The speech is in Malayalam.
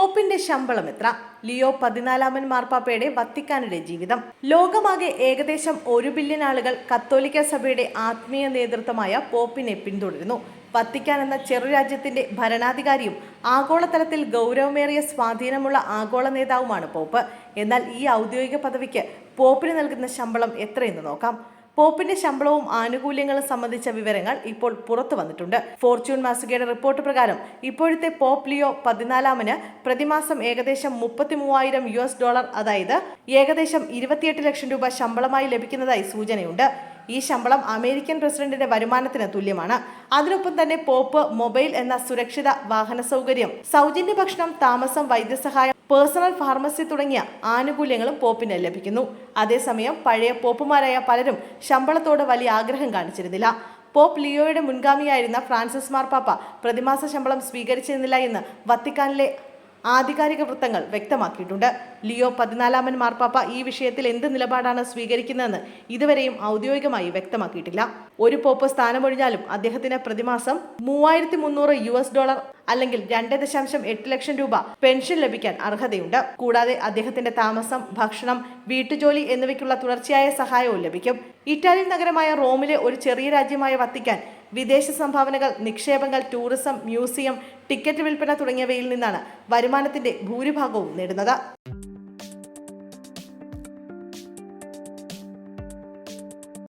പോപ്പിന്റെ ശമ്പളം എത്ര? ലിയോ പതിനാലാമൻ മാർപ്പാപ്പയുടെ വത്തിക്കാനിലെ ജീവിതം. ലോകമാകെ ഏകദേശം ഒരു ബില്യൺ ആളുകൾ കത്തോലിക്ക സഭയുടെ ആത്മീയ നേതൃത്വമായ പോപ്പിനെ പിന്തുടരുന്നു. വത്തിക്കാൻ എന്ന ചെറുരാജ്യത്തിന്റെ ഭരണാധികാരിയും ആഗോളതലത്തിൽ ഗൗരവമേറിയ സ്വാധീനമുള്ള ആഗോള നേതാവുമാണ് പോപ്പ്. എന്നാൽ ഈ ഔദ്യോഗിക പദവിക്ക് പോപ്പിന് നൽകുന്ന ശമ്പളം എത്രയെന്ന് നോക്കാം. പോപ്പിന്റെ ശമ്പളവും ആനുകൂല്യങ്ങളും സംബന്ധിച്ച വിവരങ്ങൾ ഇപ്പോൾ പുറത്തു വന്നിട്ടുണ്ട്. ഫോർച്യൂൺ മാസികയുടെ റിപ്പോർട്ട് പ്രകാരം ഇപ്പോഴത്തെ പോപ്പ് ലിയോ പതിനാലാമന് പ്രതിമാസം ഏകദേശം മുപ്പത്തി മൂവായിരം യു എസ് ഡോളർ അതായത് ഏകദേശം ഇരുപത്തിയെട്ട് ലക്ഷം രൂപ ശമ്പളമായി ലഭിക്കുന്നതായി സൂചനയുണ്ട്. ഈ ശമ്പളം അമേരിക്കൻ പ്രസിഡന്റിന്റെ വരുമാനത്തിന് തുല്യമാണ്. അതിനൊപ്പം തന്നെ പോപ്പ് മൊബൈൽ എന്ന സുരക്ഷിത വാഹന സൗകര്യം സൗജന്യ ഭക്ഷണം താമസം വൈദ്യസഹായം പേഴ്സണൽ ഫാർമസി തുടങ്ങിയ ആനുകൂല്യങ്ങളും പോപ്പിന് ലഭിക്കുന്നു. അതേസമയം പഴയ പോപ്പുമാരായ പലരും ശമ്പളത്തോട് വലിയ ആഗ്രഹം കാണിച്ചിരുന്നില്ല. പോപ്പ് ലിയോയുടെ മുൻഗാമിയായിരുന്ന ഫ്രാൻസിസ് മാർപ്പാപ്പ പ്രതിമാസ ശമ്പളം സ്വീകരിച്ചിരുന്നില്ല എന്ന് വത്തിക്കാനിലെ ആധികാരിക വൃത്തങ്ങൾ വ്യക്തമാക്കിയിട്ടുണ്ട്. ലിയോ പതിനാലാമൻ മാർപ്പാപ്പ ഈ വിഷയത്തിൽ എന്ത് നിലപാടാണ് സ്വീകരിക്കുന്നതെന്ന് ഇതുവരെയും ഔദ്യോഗികമായി വ്യക്തമാക്കിയിട്ടില്ല. ഒരു പോപ്പ് സ്ഥാനമൊഴിഞ്ഞാലും അദ്ദേഹത്തിന് പ്രതിമാസം മൂവായിരത്തി മുന്നൂറ് യു ഡോളർ അല്ലെങ്കിൽ രണ്ട് ദശാംശം എട്ട് ലക്ഷം രൂപ പെൻഷൻ ലഭിക്കാൻ അർഹതയുണ്ട്. കൂടാതെ അദ്ദേഹത്തിന്റെ താമസം ഭക്ഷണം വീട്ടുജോലി എന്നിവയ്ക്കുള്ള തുടർച്ചയായ സഹായവും ലഭിക്കും. ഇറ്റാലിയൻ നഗരമായ റോമിലെ ഒരു ചെറിയ രാജ്യമായ വത്തിക്കാൻ വിദേശ സംഭാവനകൾ നിക്ഷേപങ്ങൾ ടൂറിസം മ്യൂസിയം ടിക്കറ്റ് വിൽപ്പന തുടങ്ങിയവയിൽ നിന്നാണ് വരുമാനത്തിന്റെ ഭൂരിഭാഗവും നേടുന്നത്.